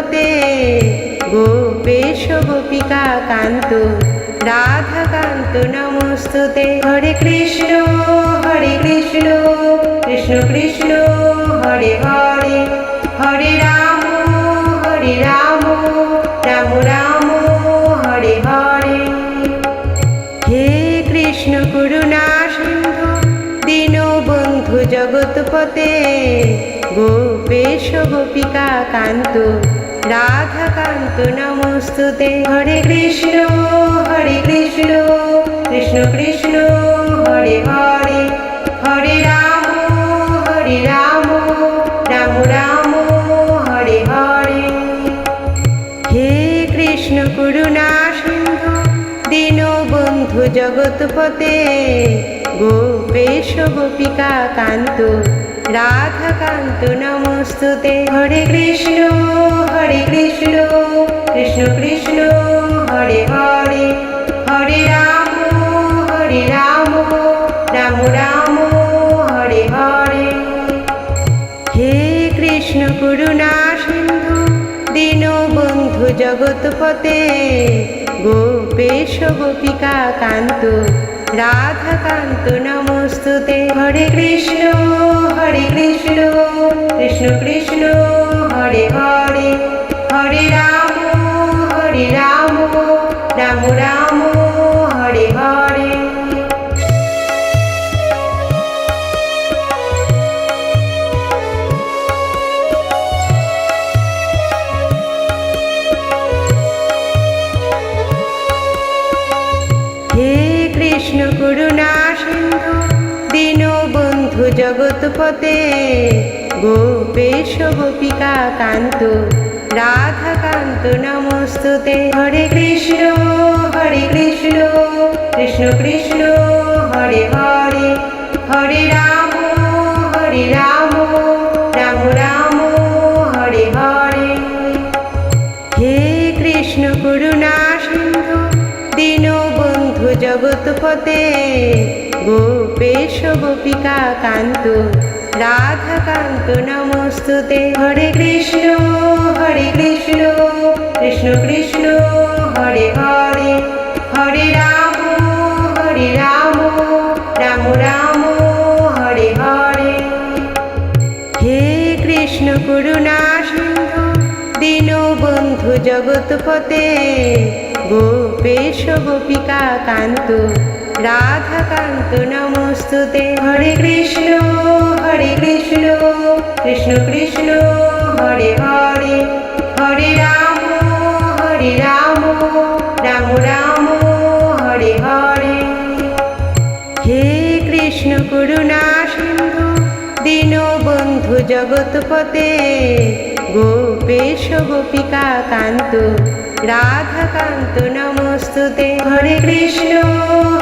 জগৎপতে গোপেশ গোপিকা কান্ত, রাধা কান্ত, নমস্তুতে। হরে কৃষ্ণ হরে কৃষ্ণ কৃষ্ণ কৃষ্ণ, হরে হরে। গোপেশ গোপিকা কান্ত, রাধা কান্ত নমস্তুতে। হরে কৃষ্ণ হরে কৃষ্ণ কৃষ্ণ কৃষ্ণ, হরে হরে। হরে রাম হরে রাম রাম রাম, হরে হরে। হে কৃষ্ণ করুণা সিন্ধু, দীনবন্ধু জগৎপতে গোপেশ গোপিকা কান্ত রাধা কান্ত নমস্তুতে। হরে কৃষ্ণ হরে কৃষ্ণ কৃষ্ণ কৃষ্ণ, হরে হরে। হরে রাম হরে রাম রাম রাম, হরে হরে। হে কৃষ্ণ করুণা সিন্ধু, দীনবন্ধু জগৎপতে গোপেশ গোপিকা কান্ত রাধা কান্ত নমস্তুতে। হরে কৃষ্ণ হরে কৃষ্ণ কৃষ্ণ কৃষ্ণ, হরে হরে। হরে রাম হরে রাম রাম রাম। জগৎপতে গোপেশ গোপিকা কান্ত, রাধা কান্ত নমস্তুতে। হরে কৃষ্ণ হরে কৃষ্ণ কৃষ্ণ কৃষ্ণ, হরে হরে হরে রাম হরে রাম রাম রাম, হরে হরে। হে কৃষ্ণ করুণা সিন্ধু, দীনবন্ধু জগৎপতে গোপেশ গোপিকা কান্ত, রাধা কান্ত, নমস্তুতে। হরে কৃষ্ণ হরে কৃষ্ণ কৃষ্ণ কৃষ্ণ, হরে হরে। হরে রাম হরে রাম রাম রাম, হরে হরে। হে কৃষ্ণ করুণা সিন্ধু, দীনবন্ধু জগৎপতে গোপেশ গোপিকা কান্ত রাধা কান্ত নমস্তুতে। হরে কৃষ্ণ হরে কৃষ্ণ কৃষ্ণ কৃষ্ণ, হরে হরে। হরে রাম হরে রাম রাম রাম, হরে হরে। হে কৃষ্ণ করুণা সিন্ধু, দীনবন্ধু জগৎপতে গোপেশ গোপিকা কান্ত রাধা কান্ত নমস্তুতে। হরে কৃষ্ণ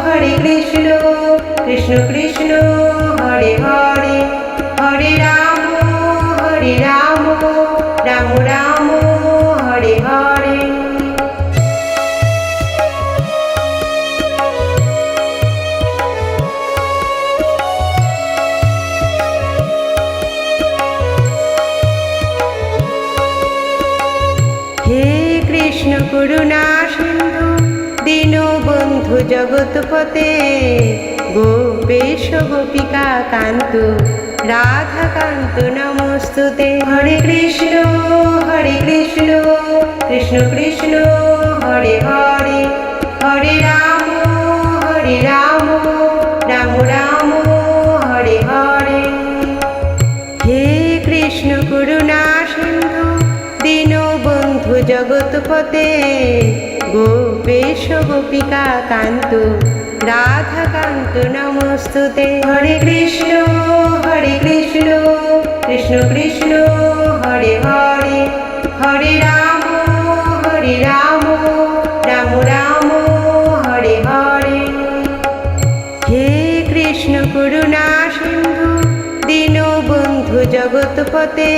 হরে কৃষ্ণ কৃষ্ণ কৃষ্ণ, হরে হরে। হরে রাম হরে রাম। জগৎপতে গোপেশ গোপিকা কান্ত, রাধা কান্ত, নমস্তুতে। হরে কৃষ্ণ হরে কৃষ্ণ কৃষ্ণ কৃষ্ণ, হরে হরে। হরে রাম হরে রাম রাম রাম, হরে হরে। হে কৃষ্ণ করুণা সিন্ধু দীনবন্ধু জগৎপতে গোপেশ গোপিকা কান্ত রাধা কান্ত নমস্তুতে। হরে কৃষ্ণ হরে কৃষ্ণ কৃষ্ণ কৃষ্ণ, হরে হরে। হরে রাম হরে রাম রাম রাম, হরে হরে। হে কৃষ্ণ করুণা সিন্ধু, দীনবন্ধু জগৎপতে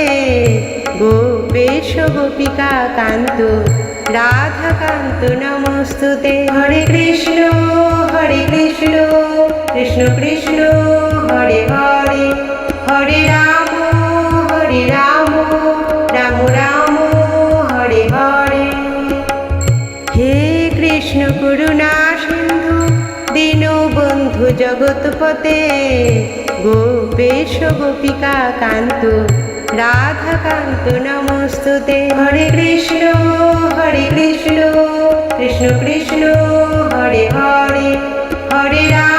গোপেশ গোপিকা কান্ত রাধা কান্ত নমস্তুতে। হরে কৃষ্ণ হরে কৃষ্ণ কৃষ্ণ কৃষ্ণ, হরে হরে। হরে রাম হরে রাম রাম রাম, হরে হরে। হে কৃষ্ণ করুণা সিন্ধু, দীন বন্ধু জগৎপতে গোপেশ গোপিকা কান্ত রাধা কান্ত নমস্তুতে। হরে কৃষ্ণ হরে কৃষ্ণ কৃষ্ণ কৃষ্ণ হরে হরে হরে রাম।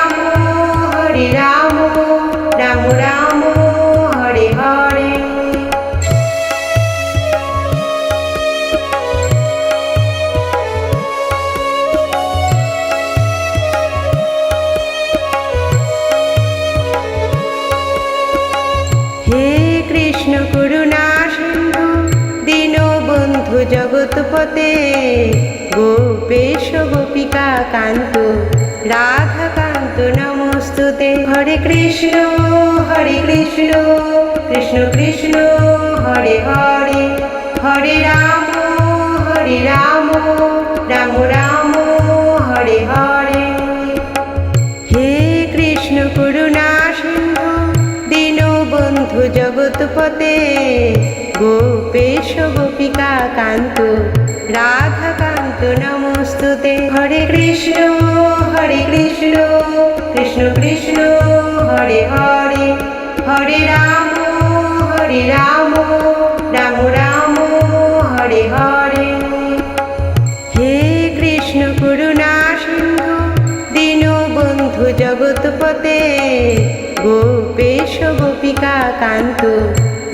জগৎপতে গোপেশ গোপিকা কান্ত রাধা কান্ত নমস্তুতে। হরে কৃষ্ণ হরে কৃষ্ণ কৃষ্ণ কৃষ্ণ, হরে হরে। হরে রাম হরে রাম রাম রাম, হরে হরে। হে কৃষ্ণ করুণা সিন্ধু, দীনবন্ধু জগৎপতে গোপেশ গোপিকা কান্ত রাধা কান্ত নমস্তুতে। হরে কৃষ্ণ হরে কৃষ্ণ কৃষ্ণ কৃষ্ণ, হরে হরে। হরে রাম হরে রাম রাম রাম, হরে হরে। হে কৃষ্ণ করুণা সিন্ধু দীনবন্ধু জগৎপতে, গোপেশ গোপিকা কান্ত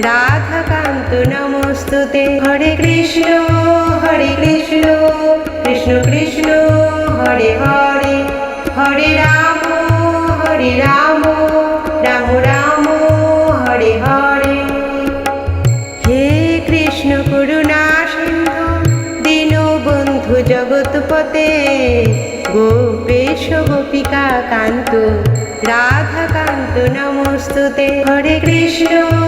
রাধা কান্ত নমস্তুতে। হরে কৃষ্ণ হরে কৃষ্ণ কৃষ্ণ কৃষ্ণ, হরে হরে। হরে রাম হরে রাম রাম রাম, হরে হরে। হে কৃষ্ণ করুণা সিন্ধু দীনবন্ধু জগৎপতে গোপেশ গোপিকা কান্ত রাধা কান্ত নমস্তুতে। হরে কৃষ্ণ।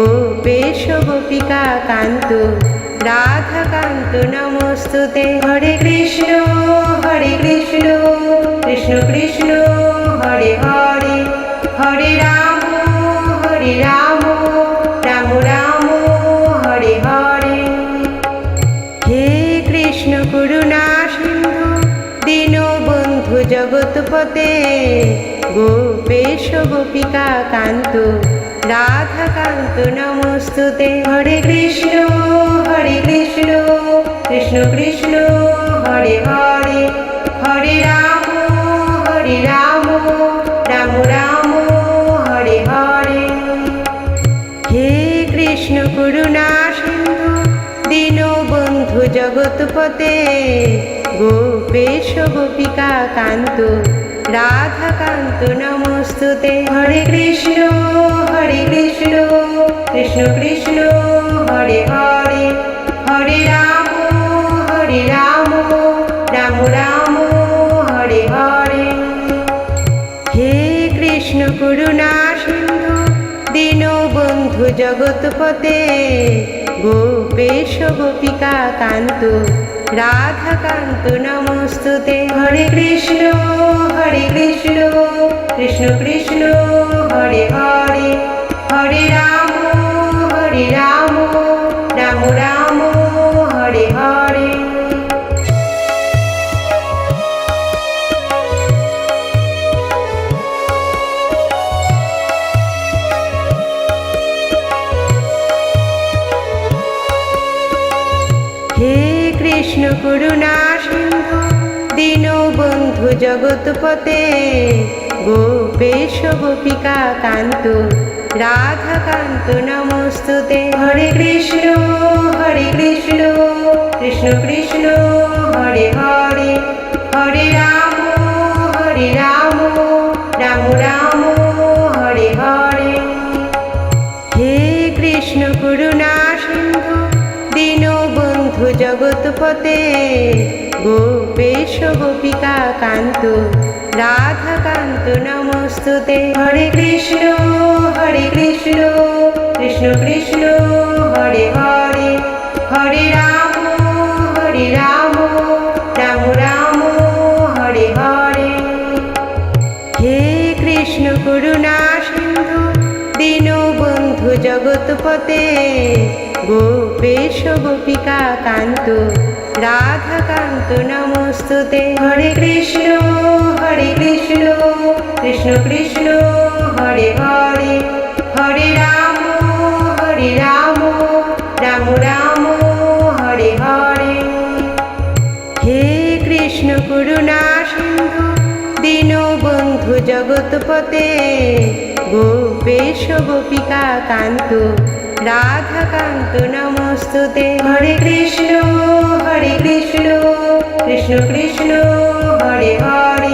গোপেশ গোপিকা কান্ত রাধা কান্ত নমস্তুতে। হরে কৃষ্ণ হরে কৃষ্ণ কৃষ্ণ কৃষ্ণ, হরে হরে। হরে রাম হরে রাম রাম রাম, হরে হরে। হে কৃষ্ণ করুণা সিন্ধু, দীনবন্ধু জগৎপতে। গোপেশ গোপিকা কান্ত রাধা কান্ত নমস্তুতে। হরে কৃষ্ণ হরে কৃষ্ণ কৃষ্ণ কৃষ্ণ, হরে হরে। হরে রাম হরে রাম রাম রাম, হরে হরে। হে কৃষ্ণ করুণা সিন্ধু দীনবন্ধু জগৎপতে। গোপেশ গোপিকা কান্ত রাধা কান্ত নমস্তুতে হরে কৃষ্ণ হরে কৃষ্ণ কৃষ্ণ কৃষ্ণ হরে হরে হরে রাম হরে রাম রাম রাম হরে হরে হে কৃষ্ণ করুণা সিন্ধু দীনবন্ধু জগৎপতে গোপেশ গোপিকা কান্ত রাধা কান্ত নমস্তুতে। হরে কৃষ্ণ হরে কৃষ্ণ কৃষ্ণ কৃষ্ণ, হরে হরে। হরে রাম হরে রাম রাম রাম। করুণা সিন্ধু, দীনবন্ধু জগৎপতে গোপেশ গোপিকা কান্ত রাধা কান্ত নমস্তুতে। হরে কৃষ্ণ হরে কৃষ্ণ কৃষ্ণ কৃষ্ণ, হরে হরে। জগৎপতে গোপেশ গোপিকা কান্ত রাধা কান্ত নমস্তুতে। হরে কৃষ্ণ হরে কৃষ্ণ কৃষ্ণ কৃষ্ণ, হরে হরে। হরে রাম হরে রাম রাম রাম, হরে হরে। হে কৃষ্ণ করুণা সিন্ধু, দীনবন্ধু জগৎপতে গোপেশ গোপিকা কান্ত, রাধা কান্ত, নমস্তুতে। হরে কৃষ্ণ হরে কৃষ্ণ কৃষ্ণ কৃষ্ণ, হরে হরে। হরে রাম হরে রাম রাম রাম, হরে হরে। হে কৃষ্ণ করুণা সিন্ধু দীনবন্ধু জগৎপতে গোপেশ গোপিকা কান্ত রাধা কান্ত নমস্তুতে হরে কৃষ্ণ হরে কৃষ্ণ কৃষ্ণ কৃষ্ণ হরে হরে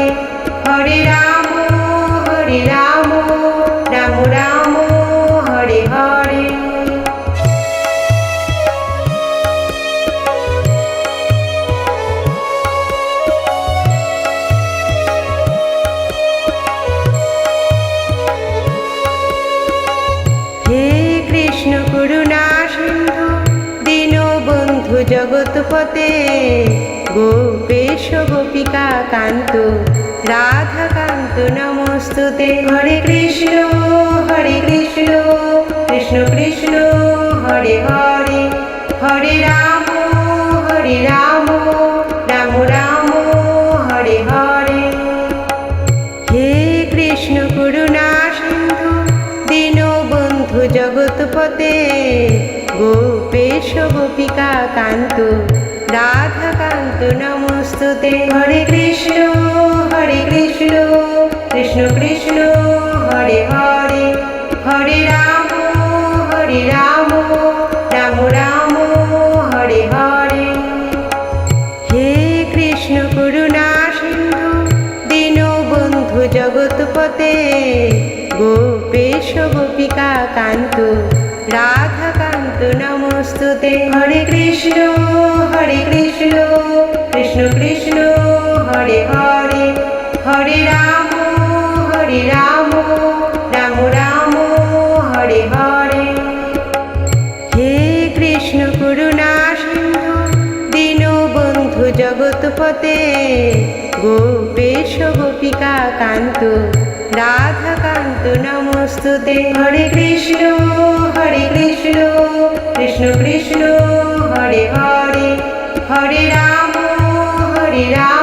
জগৎপতে গোপেশ গোপিকা কান্ত রাধা কান্ত নমস্তুতে। হরে কৃষ্ণ হরে কৃষ্ণ কৃষ্ণ কৃষ্ণ, হরে হরে। হরে রাম হরে রাম রাম রাম, হরে হরে। হে কৃষ্ণ করুণা সিন্ধু, দীনবন্ধু জগৎপতে গোপেশ কান্ত, রাধা কান্ত, নমস্তুতে। হরে কৃষ্ণ হরে কৃষ্ণ কৃষ্ণ কৃষ্ণ, হরে হরে। হরে রাম হরে রাম রাম রাম, হরে হরে। হে কৃষ্ণ করুণা সিন্ধু দীনবন্ধু জগৎপতে গোপেশ গোপিকা কান্ত, রাধা কান্ত নমস্তুতে। হরে কৃষ্ণ হরে কৃষ্ণ কৃষ্ণ কৃষ্ণ, হরে হরে। হরে রাম হরে রাম রাম রাম, হরে হরে। হে কৃষ্ণ করুণা সিন্ধু, দীনবন্ধু জগৎপতে গোপেশ গোপিকা কান্ত রাধাকান্ত নমস্তুতে। হরে কৃষ্ণ হরে কৃষ্ণ কৃষ্ণ কৃষ্ণ হরে হরে। হরে রাম হরে রাম।